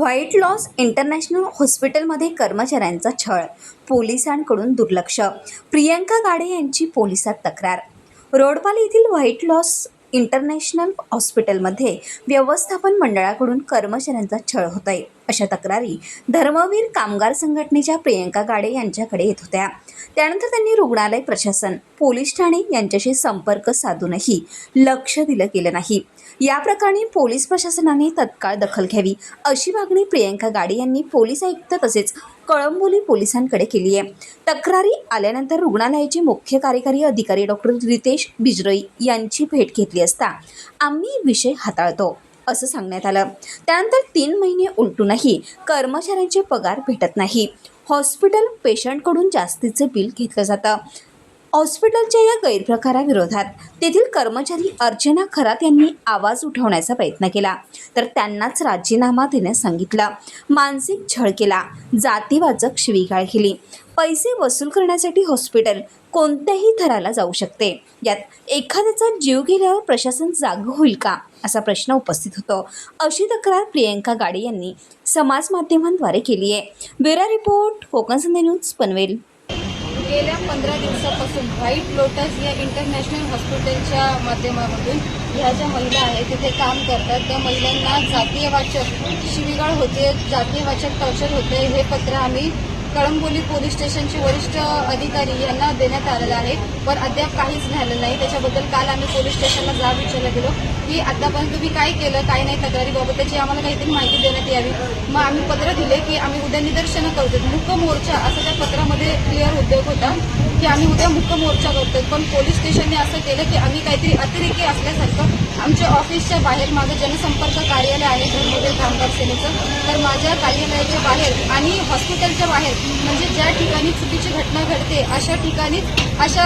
White loss international हॉस्पिटलमध्ये कर्मचाऱ्यांचा छळ पोलिसांकडून दुर्लक्ष. प्रियंका गाडे यांची पोलिसात तक्रार. रोडपाली येथील व्हाईट लॉस इंटरनॅशनल हॉस्पिटलमध्ये व्यवस्थापन मंडळाकडून कर्मचाऱ्यांचा छळ होत आहे अशा तक्रारी धर्मवीर कामगार संघटनेच्या प्रियंका गाडे यांच्याकडे येत होत्या. त्यानंतर त्यांनी रुग्णालय प्रशासन पोलीस ठाणे यांच्याशी संपर्क साधूनही लक्ष दिलं गेलं नाही. या प्रकरणी पोलीस प्रशासनाने तत्काळ दखल घ्यावी अशी मागणी प्रियंका गाडे यांनी पोलीस आयुक्त तसेच कळंबोली पोलिसांकडे केली आहे. तक्रारी आल्यानंतर रुग्णालयाचे मुख्य कार्यकारी अधिकारी डॉक्टर रितेश बिजरोई यांची भेट घेतली असता आम्ही विषय हाताळतो असं सांगण्यात आलं. त्यानंतर तीन महिने उलटूनही कर्मचाऱ्यांचे पगार भेटत नाही. हॉस्पिटल पेशंटकडून जास्तीचे बिल घेतलं जातं. हॉस्पिटलच्या या गैरप्रकाराविरोधात तेथील कर्मचारी अर्चना खरात यांनी आवाज उठवण्याचा प्रयत्न केला. तर त्यांनाच राजीनामा देण्यास सांगितलं. मानसिक छळ केला. जातीवाचक शिवीगाळ केली. पैसे वसूल करण्यासाठी हॉस्पिटल कोणत्याही थराला जाऊ शकते. यात एखाद्याचा जीव गेल्यावर प्रशासन जाग होईल का? असा प्रश्न उपस्थित होतो. अशी तक्रार प्रियंका गाडे यांनी समाज माध्यमांद्वारे केली आहे bureau report Konkan Sandhya news Panvel. गेल्या पंधरा दिवसापासून व्हाईट लोटस या इंटरनॅशनल हॉस्पिटलच्या माध्यमामधून ह्या ज्या महिला आहेत तिथे काम करतात. त्या महिलांना जातीयवाचक शिवीगाळ होते जातीयवाचक टॉर्चर होते हे पत्र आम्ही कळंबोली पोलीस स्टेशनचे वरिष्ठ अधिकारी यांना देण्यात आलेलं आहे. पण अद्याप काहीच झालं नाही. त्याच्याबद्दल काल आम्ही पोलीस स्टेशनला जाब विचारला गेलो की आतापर्यंत तुम्ही काय केलं काय नाही तक्रारीबाबत त्याची आम्हाला काहीतरी माहिती देण्यात यावी. मग आम्ही पत्र दिले की आम्ही उद्या निदर्शनं करतो मुक मोर्चा असं त्या पत्रामध्ये क्लिअर उद्योग होता की आम्ही उद्या मुक मोर्चा करतो पण पोलीस स्टेशनने असं केलं की आम्ही काहीतरी अतिरेकी असल्यासारखं आमच्या ऑफिसच्या बाहेर माझं जनसंपर्क कार्यालय आहे धर्मवीर कामगार सेनेचं. तर माझ्या कार्यालयाच्या बाहेर आणि हॉस्पिटलच्या बाहेर म्हणजे ज्या ठिकाणी चुकीची घटना घडते अशा ठिकाणी अशा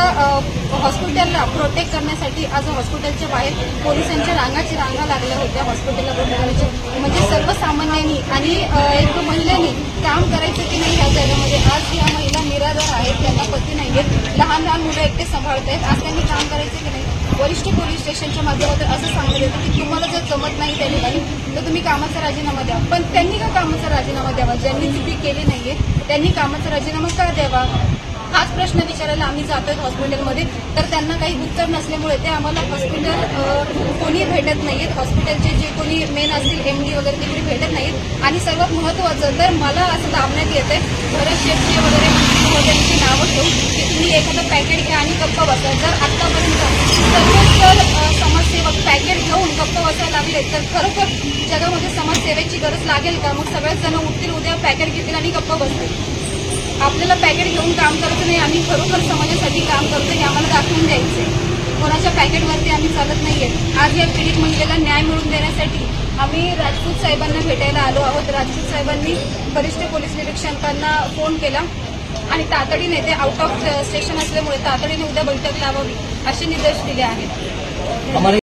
हॉस्पिटलला प्रोटेक्ट करण्यासाठी आज हॉस्पिटलच्या बाहेर पोलिसांच्या रांगाची रांगा लागल्या होत्या हॉस्पिटलला प्रोटेक्ट म्हणजे सर्वसामान्यांनी आणि एक महिलांनी काम करायचं की नाही ह्या जगामध्ये आज या महिला निराधार आहेत त्यांना पती नाही आहेत लहान लहान मुलं एकटे सांभाळत आहेत आज त्यांनी काम करायचं की नाही? वरिष्ठ पोलीस स्टेशनच्या माध्यमातून असं सांगण्यात येतं की तुम्हाला जर जमत नाही त्या ठिकाणी तर तुम्ही कामाचा राजीनामा द्या. पण त्यांनी का कामाचा राजीनामा द्यावा? ज्यांनी चुकी केली नाहीये त्यांनी कामाचा राजीनामा का द्यावा? हाच प्रश्न विचारायला आम्ही जातोय हॉस्पिटलमध्ये. तर त्यांना काही उत्तर नसल्यामुळे ते आम्हाला हॉस्पिटल कोणी भेटत नाहीत हॉस्पिटलचे जे कोणी मेन असतील एम डी वगैरे ते कोणी भेटत नाहीत आणि सर्वात महत्त्वाचं तर मला असं दाबण्यात येते भरत शेफचे वगैरे वगैरेची नावं ठेवून की तुम्ही एखादं पॅकेट घ्या आणि गप्पा बसा. जर आत्तापर्यंत सर्वच जर अ, समाजसेवक पॅकेट घेऊन गप्प बसायला तर खरोखर जगामध्ये समाजसेवेची गरज लागेल का? मग सगळेच जण उठतील उद्या पॅकेट घेतील आणि गप्प बसतील. आपल्याला पॅकेट घेऊन काम करायचं नाही आम्ही खरोखर समाजासाठी काम करतो हे आम्हाला दाखवून द्यायचं कोणाच्या पॅकेटवरती आम्ही चालत नाहीये. आज या पीडित महिलेला न्याय मिळवून देण्यासाठी आम्ही राजपूत साहेबांना भेटायला आलो आहोत. राजपूत साहेबांनी वरिष्ठ पोलीस निरीक्षकांना फोन केला आणि तातडीने ते आउट ऑफ स्टेशन असल्यामुळे तातडीने उद्या बैठक लावावी असे निर्देश दिले आहेत.